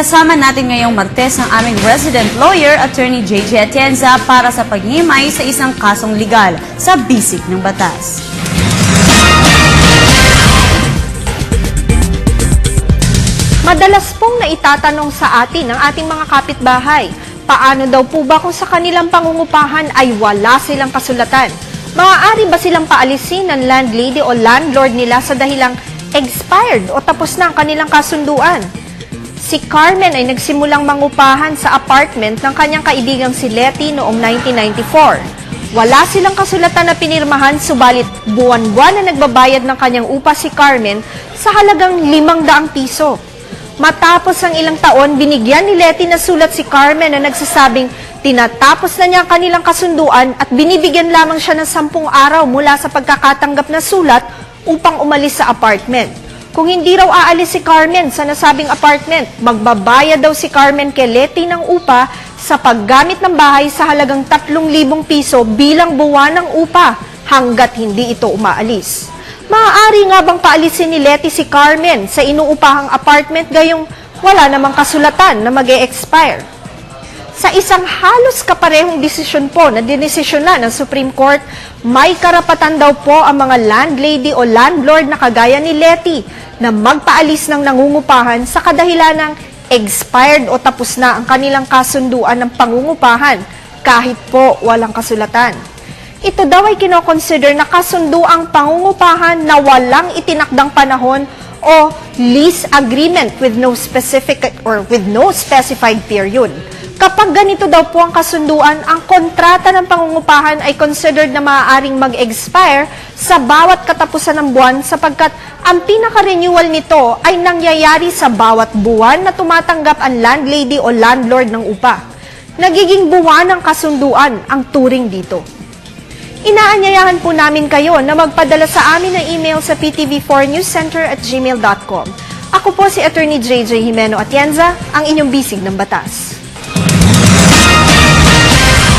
Kasama natin ngayong Martes ang aming resident lawyer, Attorney JJ Atienza, para sa paghimay sa isang kasong legal sa bisik ng batas. Madalas pong naitatanong sa atin ng ating mga kapitbahay, paano daw po ba kung sa kanilang pangungupahan ay wala silang kasulatan? Maaari ba silang paalisin ng landlady o landlord nila sa dahilang expired o tapos na ang kanilang kasunduan? Si Carmen ay nagsimulang mangupahan sa apartment ng kanyang kaibigang si Letty noong 1994. Wala silang kasulatan na pinirmahan subalit buwan-buwan na nagbabayad ng kanyang upa si Carmen sa halagang 500 piso. Matapos ang ilang taon, binigyan ni Letty na sulat si Carmen na nagsasabing tinatapos na niya ang kanilang kasunduan at binibigyan lamang siya ng sampung araw mula sa pagkakatanggap na sulat upang umalis sa apartment. Kung hindi raw aalis si Carmen sa nasabing apartment, magbabayad daw si Carmen kay Letty ng upa sa paggamit ng bahay sa halagang 3,000 piso bilang buwan ng upa hanggat hindi ito umaalis. Maaari nga bang paalisin ni Letty si Carmen sa inuupahang apartment gayong wala namang kasulatan na mag expire Sa isang halos kaparehong desisyon po na dinesisyonan ng Supreme Court, may karapatan daw po ang mga landlady o landlord na kagaya ni Letty na magpaalis ng nangungupahan sa kadahilan ng expired o tapos na ang kanilang kasunduan ng pangungupahan kahit po walang kasulatan. Ito daw ay kinoconsider na kasunduang pangungupahan na walang itinakdang panahon o lease agreement with no specific or with no specified period. Kapag ganito daw po ang kasunduan, ang kontrata ng pangungupahan ay considered na maaaring mag-expire sa bawat katapusan ng buwan sapagkat ang pinaka-renewal nito ay nangyayari sa bawat buwan na tumatanggap ang landlady o landlord ng upa. Nagiging buwan ng kasunduan ang turing dito. Inaanyayahan po namin kayo na magpadala sa amin ng email sa ptv4newscenter at gmail.com. Ako po si Attorney JJ Jimeno Atienza, ang inyong bisig ng batas.